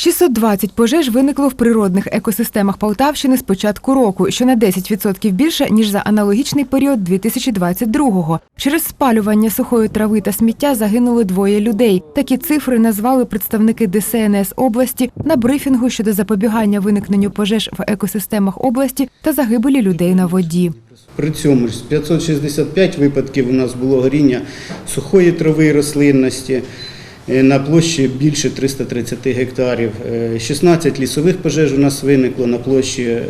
620 пожеж виникло в природних екосистемах Полтавщини з початку року, що на 10% більше ніж за аналогічний період 2022-го. Через спалювання сухої трави та сміття загинули двоє людей. Такі цифри назвали представники ДСНС області на брифінгу щодо запобігання виникненню пожеж в екосистемах області та загибелі людей на воді. При цьому ж 565 випадків у нас було горіння сухої трави і рослинності на площі більше 330 гектарів. Е, 16 лісових пожеж у нас виникло на площі е,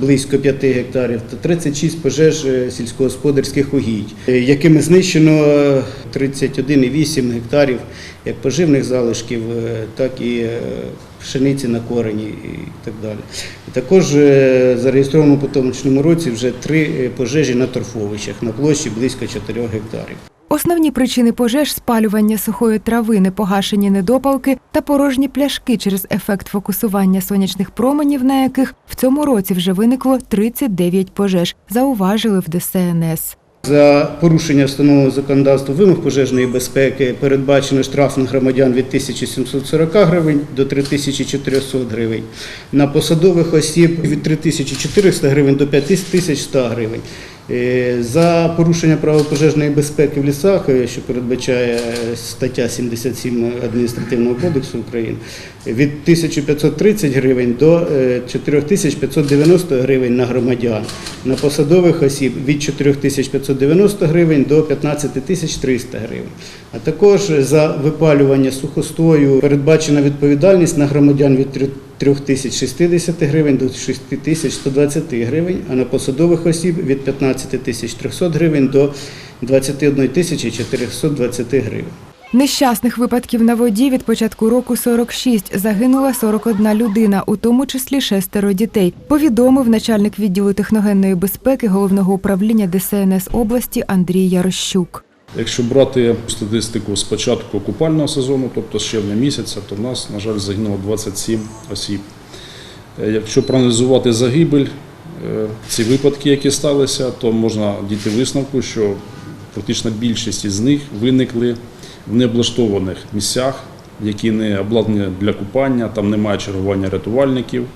близько 5 гектарів та 36 пожеж е, сільськогосподарських угідь, е, якими знищено е, 31,8 гектарів як поживних залишків, е, так і е, пшениці на корені і так далі. Також е, зареєстровано у поточному році вже три е, пожежі на торфовищах на площі близько 4 гектарів. Основні причини пожеж спалювання сухої трави, непогашені недопалки та порожні пляшки через ефект фокусування сонячних променів, на яких в цьому році вже виникло 39 пожеж, зауважили в ДСНС. За порушення встановленого законодавства вимог пожежної безпеки передбачено штраф на громадян від 1740 гривень до 3400 гривень, на посадових осіб від 3400 гривень до 5100 гривень. Е, За порушення правил пожежної безпеки в лісах, е, що передбачає е, стаття 77 Адміністративного кодексу України, від 1530 гривень до е, 4590 гривень на громадян, на посадових осіб від 4590 гривень до 15300 гривень. А також за випалювання сухостою передбачена відповідальність на громадян від 3060 гривень до 6120 гривень, а на посадових осіб від 15300 гривень до 21420 гривень. Нещасних випадків на воді від початку року 46. Загинула 41 людина, у тому числі шестеро дітей. Повідомив начальник відділу техногенної безпеки головного управління ДСНС області Андрій Ярощук. Якщо брати статистику з початку купального сезону, тобто з червня місяця, то в нас, на жаль, загинуло 27 осіб. Е, Якщо проаналізувати загибель, е, ці випадки, які сталися, то можна дійти висновку, що практично більшість із них виникли в необлаштованих місцях, які не обладнані для купання, там немає чергування рятувальників, ря-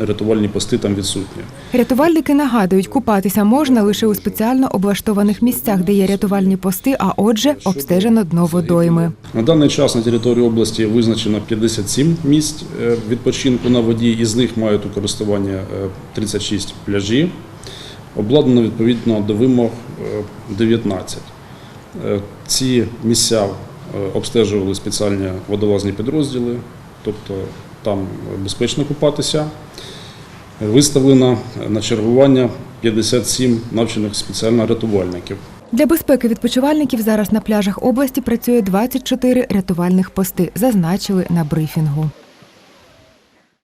рятувальні пости там відсутні. Рятувальники нагадують, купатися можна лише у спеціально облаштованих місцях, де є рятувальні пости, а отже, обстежено дно водойми. На даний час на території області визначено 57 місць е, відпочинку на воді, із них мають у користування е, 36 пляжі. Обладнано відповідно до вимог е, 19. Е, Ці місця е, обстежували спеціальні водолазні підрозділи, тобто там безпечно купатися. Виставлено на чергування 57 навчених спеціально рятувальників. Для безпеки відпочивальників зараз на пляжах області працює 24 рятувальних пости, зазначили на брифінгу.